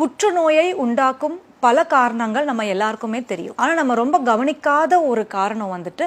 புற்றுநோயை உண்டாக்கும் பல காரணங்கள் நம்ம எல்லாருக்குமே தெரியும். ஆனால் நம்ம ரொம்ப கவனிக்காத ஒரு காரணம் வந்துட்டு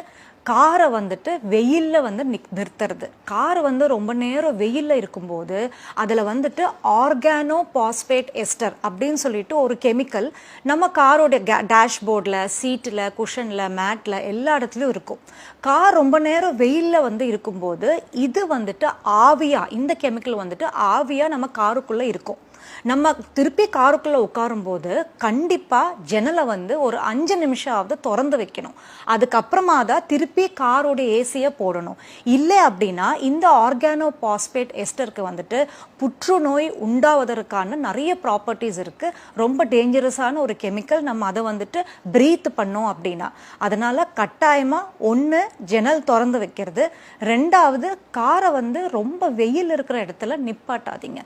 காரை வந்துட்டு வெயிலில் வந்து நிக் நிறுத்துறது. கார் வந்து ரொம்ப நேரம் வெயிலில் இருக்கும்போது அதில் வந்துட்டு ஆர்கானோ பாஸ்பேட் எஸ்டர் அப்படின்னு சொல்லிட்டு ஒரு கெமிக்கல் நம்ம காரோட டேஷ்போர்டில் சீட்டில் குஷனில் மேட்டில் எல்லா இடத்துலையும் இருக்கும். கார் ரொம்ப நேரம் வெயிலில் வந்து இருக்கும்போது இது வந்துட்டு ஆவியாக இந்த கெமிக்கல் வந்துட்டு ஆவியாக நம்ம காருக்குள்ளே இருக்கும். நம்ம திருப்பி காருக்குள்ள உட்காரும்போது கண்டிப்பா ஜன்னலை வந்து ஒரு அஞ்சு நிமிஷமாவது திறந்து வைக்கணும். அதுக்கப்புறமா தான் திருப்பி காரோட ஏசியை போடணும். இல்லை அப்படின்னா இந்த ஆர்கானோ பாஸ்பேட் எஸ்டருக்கு வந்துட்டு புற்றுநோய் உண்டாவதற்கான நிறைய ப்ராப்பர்ட்டிஸ் இருக்கு. ரொம்ப டேஞ்சரஸான ஒரு கெமிக்கல் நம்ம அதை வந்துட்டு ப்ரீத் பண்ணோம் அப்படின்னா. அதனால கட்டாயமா ஒன்று ஜன்னல் திறந்து வைக்கிறது. ரெண்டாவது காரை வந்து ரொம்ப வெயில் இருக்கிற இடத்துல நிப்பாட்டாதீங்க.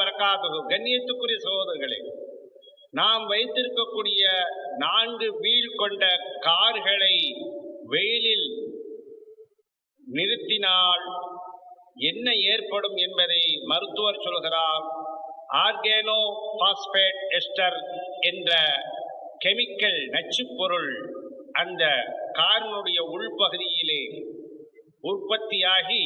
அலைக்கும் கண்ணியத்துக்குரிய சகோதரர்களே நாம் வைத்திருக்கக்கூடிய நான்கு வீல் கொண்ட கார்களை வெயிலில் நிறுத்தினால் என்ன ஏற்படும் என்பதை மருத்துவர் சொல்கிறார். ஆர்கேனோ பாஸ்பேட் எஸ்டர் என்ற கெமிக்கல் நச்சுப்பொருள் அந்த காரினுடைய உள்பகுதியிலே உற்பத்தியாகி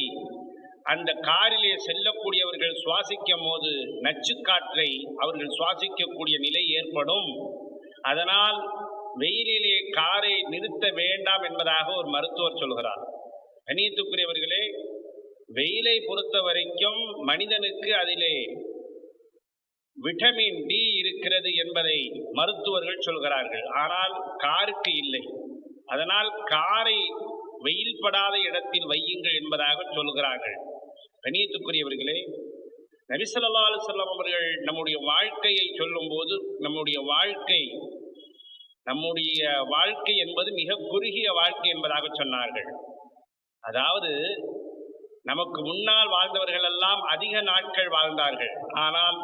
அந்த காரிலே செல்லக்கூடியவர்கள் சுவாசிக்கும் போது நச்சுக்காற்றை அவர்கள் சுவாசிக்கக்கூடிய நிலை ஏற்படும். அதனால் வெயிலிலே காரை நிறுத்த வேண்டாம் என்பதாக ஒரு மருத்துவர் சொல்கிறார். கணியத்துக்குரியவர்களே வெயிலை பொறுத்த வரைக்கும் மனிதனுக்கு அதிலே விட்டமின் டி இருக்கிறது என்பதை மருத்துவர்கள் சொல்கிறார்கள். ஆனால் காருக்கு இல்லை. அதனால் காரை வெயில் படாத இடத்தில் வையுங்கள் என்பதாக சொல்கிறார்கள். கணியத்துக்குரியவர்களே நபிசல்லா அலுவலம் அவர்கள் நம்முடைய வாழ்க்கையை சொல்லும்போது நம்முடைய வாழ்க்கை நம்முடைய வாழ்க்கை என்பது மிக குறுகிய வாழ்க்கை என்பதாக சொன்னார்கள். அதாவது நமக்கு முன்னால் வாழ்ந்தவர்கள் எல்லாம் அதிக நாட்கள் வாழ்ந்தார்கள். ஆனால்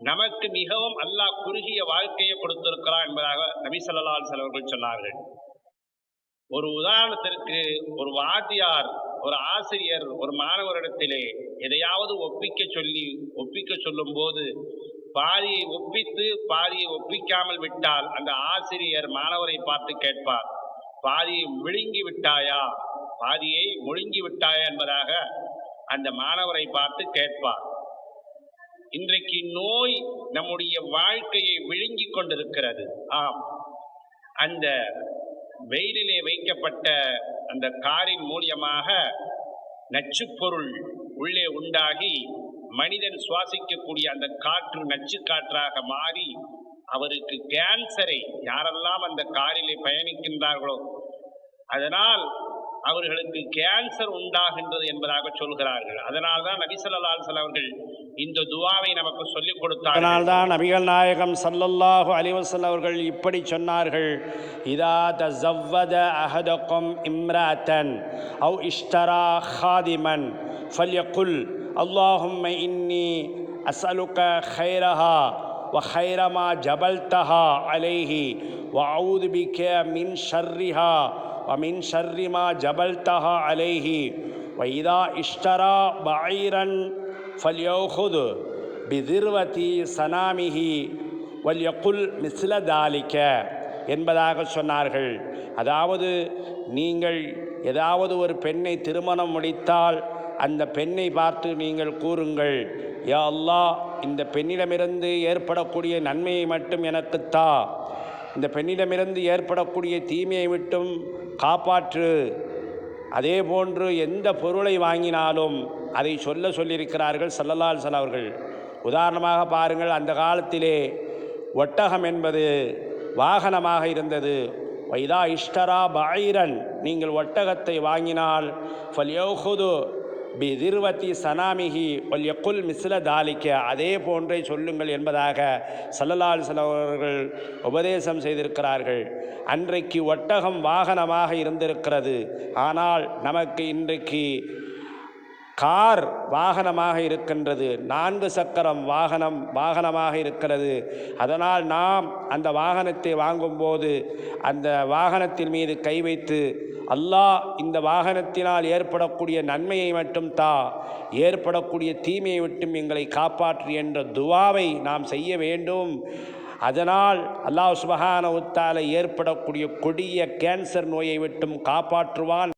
நமக்கு மிகவும் அல்லாஹ் குறுகிய வாழ்க்கையை கொடுத்திருக்கிறார் என்பதாக நபி ஸல்லல்லாஹு அவர்கள் சொன்னார்கள். ஒரு உதாரணத்திற்கு ஒரு வாத்தியார் ஒரு ஆசிரியர் ஒரு மாணவரிடத்திலே எதையாவது ஒப்பிக்க சொல்லி ஒப்பிக்க சொல்லும் போது பாதியை ஒப்பித்து பாதியை ஒப்பிக்காமல் விட்டால் அந்த ஆசிரியர் மாணவரை பார்த்து கேட்பார் பாதியை விழுங்கி விட்டாயா? பாதியை முழுங்கி விட்டாயா? என்பதாக அந்த மாணவரை பார்த்து கேட்பார். இன்றைக்கு நோய் நம்முடைய வாழ்க்கையை விழுங்கிக் கொண்டிருக்கிறது. ஆம். அந்த வெயிலிலே வைக்கப்பட்ட அந்த காரின் மூலியமாக நச்சுப்பொருள் உள்ளே உண்டாகி மனிதன் சுவாசிக்கக்கூடிய அந்த காற்று நச்சு காற்றாக மாறி அவருக்கு கேன்சரை யாரெல்லாம் அந்த காரிலே பயணிக்கின்றார்களோ அதனால் அவர்களுக்கு கேன்சர் உண்டாகின்றது என்பதாக சொல்கிறார்கள். அதனால் தான் நபிசல்லா அவர்கள் இந்த துவாவை நமக்கு சொல்லிக் கொடுத்தார்கள் அதனால்தான் நபிகள் நாயகம் சல்லல்லாஹு அலிவசல் அவர்கள் இப்படி சொன்னார்கள் இதா தஸவ்வத அஹதக்கும் இம்ராத்தன் அவ் இஷ்டரா ஹாதிமன் ஃபல்யகுல் அல்லாஹும்ம இன்னி அஸ்அலுக خيرها وخير ما جبلتها عليه وأعوذ بك من شرها ومن شر ما جبلتها عليه وإذا اشترى بعيرا ஃபல்யோஹுது பிதிர்வதி சனாமிஹி வல்யகுல் மிஸ்ல தாலிக்க என்பதாக சொன்னார்கள். அதாவது நீங்கள் ஏதாவது ஒரு பெண்ணை திருமணம் முடித்தால் அந்த பெண்ணை பார்த்து நீங்கள் கூறுங்கள் யா அல்லா இந்த பெண்ணிடமிருந்து ஏற்படக்கூடிய நன்மையை மட்டும் எனக்குத்தா இந்த பெண்ணிடமிருந்து ஏற்படக்கூடிய தீமையை விட்டும் காப்பாற்று. அதே போன்று எந்த பொருளை வாங்கினாலும் அதை சொல்ல சொல்லியிருக்கிறார்கள் சல்லல்லால் சல் அவர்கள். உதாரணமாக பாருங்கள் அந்த காலத்திலே ஒட்டகம் என்பது வாகனமாக இருந்தது. வைதா இஷ்டரா பாயிரன் நீங்கள் ஒட்டகத்தை வாங்கினால் ஃபல்யோஹுது பி திருவத்தி சனாமிகி ஒல்யக்குல் மிஸ்ல தாலிக்க அதே போன்றே சொல்லுங்கள் என்பதாக சல்லலால் சலவர்கள் உபதேசம் செய்திருக்கிறார்கள். அன்றைக்கு ஒட்டகம் வாகனமாக இருந்திருக்கிறது. ஆனால் நமக்கு இன்றைக்கு கார் வாகனமாக இருக்கின்றது. நான்கு சக்கரம் வாகனம் வாகனமாக இருக்கிறது. அதனால் நாம் அந்த வாகனத்தை வாங்கும்போது அந்த வாகனத்தின் மீது கை வைத்து அல்லாஹ் இந்த வாகனத்தினால் ஏற்படக்கூடிய நன்மையை மட்டும் தா. ஏற்படக்கூடிய தீமையை விட்டும் எங்களை காப்பாற்று என்ற துவாவை நாம் செய்ய வேண்டும். அதனால் அல்லாஹ் சுபஹான உத்தால ஏற்படக்கூடிய கொடிய கேன்சர் நோயை விட்டும் காப்பாற்றுவான்.